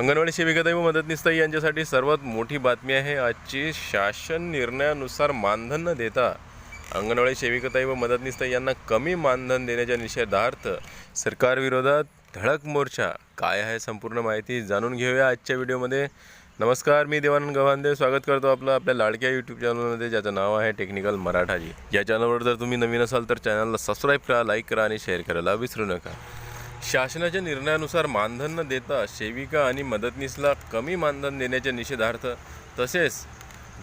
अंगणवाडी सेविकाताई व मदतनीसताई यांच्यासाठी सर्वात मोठी बातमी आहे. आजची शासन निर्णयानुसार मानधन न देता अंगणवाडी सेविकाताई व मदतनीसताई यांना कमी मानधन देण्याच्या निषेधार्थ सरकारविरोधात धडक मोर्चा काय आहे संपूर्ण माहिती जाणून घेऊया आजच्या व्हिडिओमध्ये. नमस्कार मी देवानंद गव्हांदे. स्वागत करतो आपलं आपल्या लाडक्या यूट्यूब चॅनलमध्ये ज्याचं नाव आहे टेक्निकल मराठाजी या चॅनलवर जर तुम्ही नवीन असाल तर चॅनलला सबस्क्राईब करा लाईक करा आणि शेअर करायला विसरू नका. शासनाच्या निर्णयानुसार मानधन न देता सेविका आणि मदतनीसला कमी मानधन देण्याच्या निषेधार्थ तसेच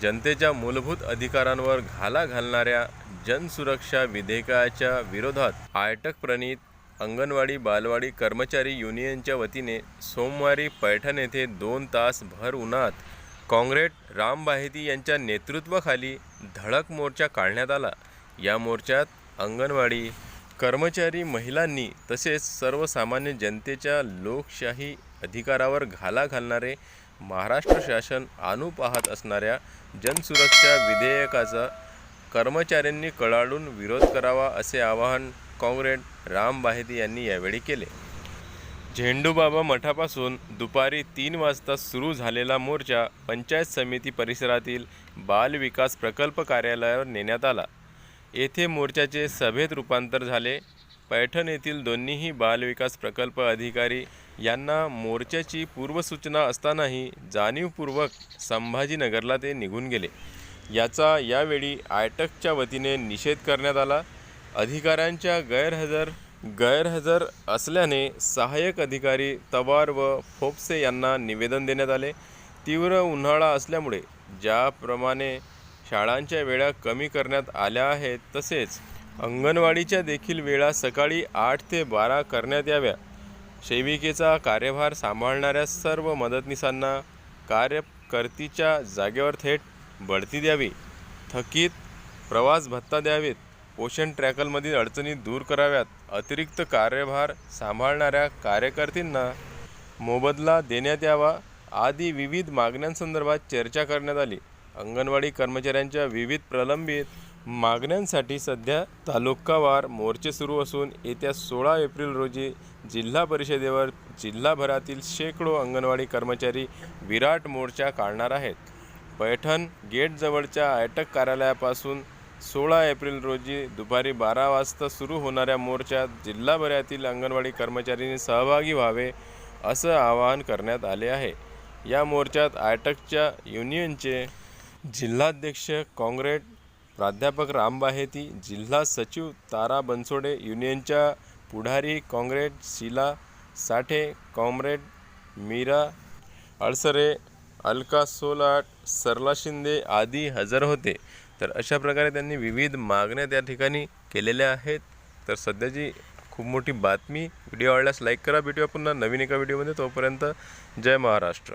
जनतेच्या मूलभूत अधिकारांवर घाला घालणाऱ्या जनसुरक्षा विधेयकाच्या विरोधात आयटक प्रणीत अंगणवाडी बालवाडी कर्मचारी युनियनच्या वतीने सोमवारी पैठण येथे दोन तास भर उन्हात काँग्रेट राम बाहेती यांच्या नेतृत्वाखाली धडक मोर्चा काढण्यात आला. या मोर्चात अंगणवाडी कर्मचारी महिलांनी तसेच सर्वसामान्य जनतेच्या लोकशाही अधिकारावर घाला घालणारे महाराष्ट्र शासन आणू पाहत असणाऱ्या जनसुरक्षा विधेयकाचा कर्मचाऱ्यांनी कळाडून विरोध करावा असे आवाहन काँग्रेस राम बाहेती यांनी यावेळी केले. झेंडूबाबा मठापासून दुपारी तीन वाजता सुरू झालेला मोर्चा पंचायत समिती परिसरातील बाल विकास प्रकल्प कार्यालयावर नेण्यात आला. येथे मोर्चाचे सभेत रूपांतर झाले. पैठण येथील दोन्हीही बालविकास प्रकल्प अधिकारी यांना मोर्चाची पूर्वसूचना असतानाही जाणीवपूर्वक संभाजीनगरला ते निघून गेले. याचा यावेळी आयटकच्या वतीने निषेध करण्यात आला. अधिकाऱ्यांच्या गैरहजर गैरहजर असल्याने सहाय्यक अधिकारी तवार व फोपसे यांना निवेदन देण्यात आले. तीव्र उन्हाळा असल्यामुळे ज्याप्रमाणे शाळांच्या वेळा कमी करण्यात आल्या आहेत तसेच अंगणवाडीच्या देखील वेळा सकाळी आठ ते बारा करण्यात याव्या. सेविकेचा कार्यभार सांभाळणाऱ्या सर्व मदतनीसांना कार्यकर्तीच्या जागेवर थेट बढती द्यावी. थकीत प्रवास भत्ता द्यावेत. पोषण ट्रॅकलमधील अडचणी दूर कराव्यात. अतिरिक्त कार्यभार सांभाळणाऱ्या कार्यकर्तींना मोबदला देण्यात यावा. आदी विविध मागण्यांसंदर्भात चर्चा करण्यात आली. अंगणवाडी कर्मचाऱ्यांच्या विविध प्रलंबित मागण्यांसाठी सध्या तालुकावार मोर्चे सुरू असून येत्या सोळा एप्रिल रोजी जिल्हा परिषदेवर जिल्हाभरातील शेकडो अंगणवाडी कर्मचारी विराट मोर्चा काढणार आहेत. पैठण गेटजवळच्या आयटक कार्यालयापासून सोळा एप्रिल रोजी दुपारी बारा वाजता सुरू होणाऱ्या मोर्चात जिल्हाभरातील अंगणवाडी कर्मचाऱ्यांनी सहभागी व्हावे असं आवाहन करण्यात आले आहे. या मोर्चात आयटकच्या युनियनचे जिल्हाध्यक्ष काँग्रेट प्राध्यापक राम बाहेती जिल्हा सचिव तारा बनसोडे युनियनच्या पुढारी काँग्रेट शिला साठे कॉम्रेड मीरा अळसरे अलका सोलाट सरला शिंदे आदी हजर होते. तर अशा प्रकारे त्यांनी विविध मागण्या त्या ठिकाणी केलेल्या आहेत. तर सध्याची खूप मोठी बातमी व्हिडिओ आवडल्यास लाईक करा. भेटूया पुन्हा नवीन एका व्हिडिओमध्ये. तोपर्यंत जय महाराष्ट्र.